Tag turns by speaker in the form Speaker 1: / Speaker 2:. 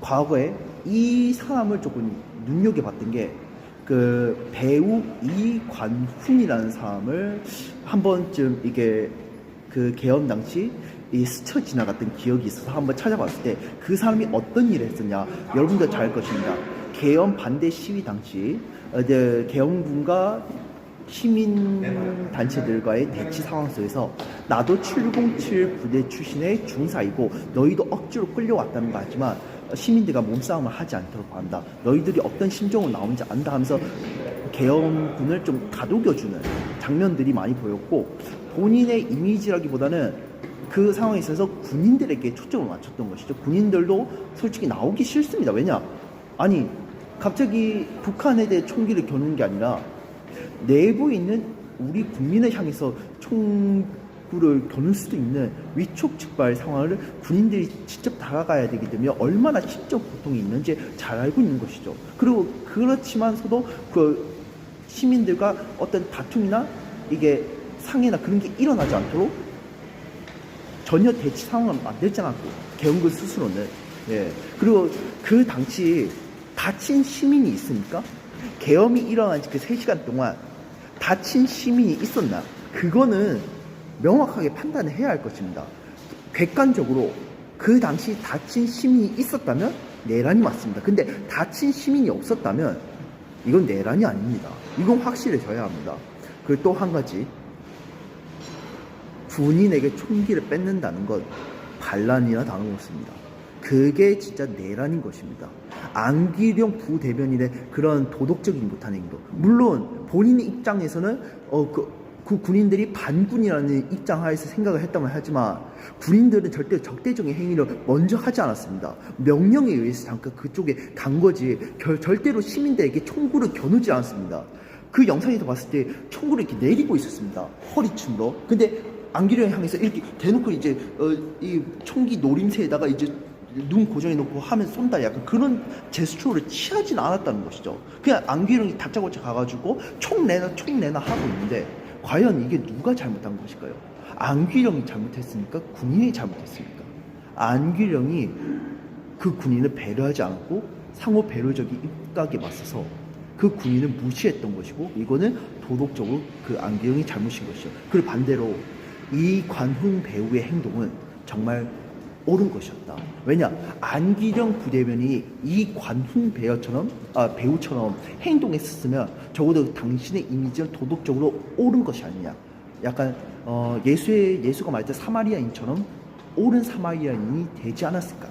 Speaker 1: 과거에 이 사람을 조금 눈여겨봤던 게 그 배우 이관훈이라는 사람을 한 번쯤 이게 그 개헌 당시 이 스쳐 지나갔던 기억이 있어서 한번 찾아봤을 때 그 사람이 어떤 일을 했었냐 여러분들 잘알 것입니다. 개헌 반대 시위 당시 어, 이제 개헌군과 시민 단체들과의 대치 상황 속에서 나도 707 부대 출신의 중사이고 너희도 억지로 끌려왔다는 거 하지만 시민들과 몸싸움을 하지 않도록 한다. 너희들이 어떤 심정으로 나오는지 안다 하면서 개헌군을 좀 다독여주는 장면들이 많이 보였고 본인의 이미지라기보다는 그 상황에 있어서 군인들에게 초점을 맞췄던 것이죠. 군인들도 솔직히 나오기 싫습니다. 왜냐? 아니 갑자기 북한에 대해 총기를 겨누는 게 아니라 내부에 있는 우리 국민을 향해서 총 구를 겨눌 수도 있는 위촉즉발 상황을 군인들이 직접 다가가야 되기 때문에 얼마나 심적 고통이 있는지 잘 알고 있는 것이죠. 그리고 그렇지만서도 그 시민들과 어떤 다툼이나 이게 상해나 그런 게 일어나지 않도록 전혀 대치 상황을 만들지 않았고 개헌군 스스로는 예 그리고 그 당시 다친 시민이 있습니까? 계엄이 일어난 지 그 3시간 동안 다친 시민이 있었나? 그거는 명확하게 판단을 해야 할 것입니다. 객관적으로 그 당시 다친 시민이 있었다면 내란이 맞습니다. 근데 다친 시민이 없었다면 이건 내란이 아닙니다. 이건 확실해져야 합니다. 그리고 또 한 가지 군인에게 총기를 뺏는다는 건 반란이나 다름없습니다. 그게 진짜 내란인 것입니다. 안기령 부대변인의 그런 도덕적인 못한 행동. 물론 본인의 입장에서는 어, 그, 그 군인들이 반군이라는 입장 하에서 생각을 했다고 하지만 군인들은 절대 적대적인 행위를 먼저 하지 않았습니다. 명령에 의해서 잠깐 그쪽에 간 거지 결, 절대로 시민들에게 총구를 겨누지 않았습니다. 그 영상에서 봤을 때 총구를 이렇게 내리고 있었습니다. 허리춤으로. 근데 안기령을 향해서 이렇게 대놓고 이제 어, 이 총기 노림새에다가 이제 눈 고정해 놓고 하면 쏜다 약간 그런 제스처를 취하진 않았다는 것이죠. 그냥 안기령이 다짜고짜 가가지고 총 내놔 총 내놔 하고 있는데 과연 이게 누가 잘못한 것일까요? 안기령이 잘못했습니까? 군인이 잘못했습니까? 안기령이 그 군인을 배려하지 않고 상호 배려적인 입각에 맞서서 그 군인을 무시했던 것이고 이거는 도덕적으로 그 안기령이 잘못인 것이죠. 그리고 반대로 이 관훈 배우의 행동은 정말 옳은 것이었다. 왜냐 안기령 부대변이 이 관훈 배우처럼 아, 배우처럼 행동했었으면 적어도 당신의 이미지는 도덕적으로 옳은 것이 아니냐. 약간 어, 예수의 예수가 때 사마리아인처럼 옳은 사마리아인이 되지 않았을까.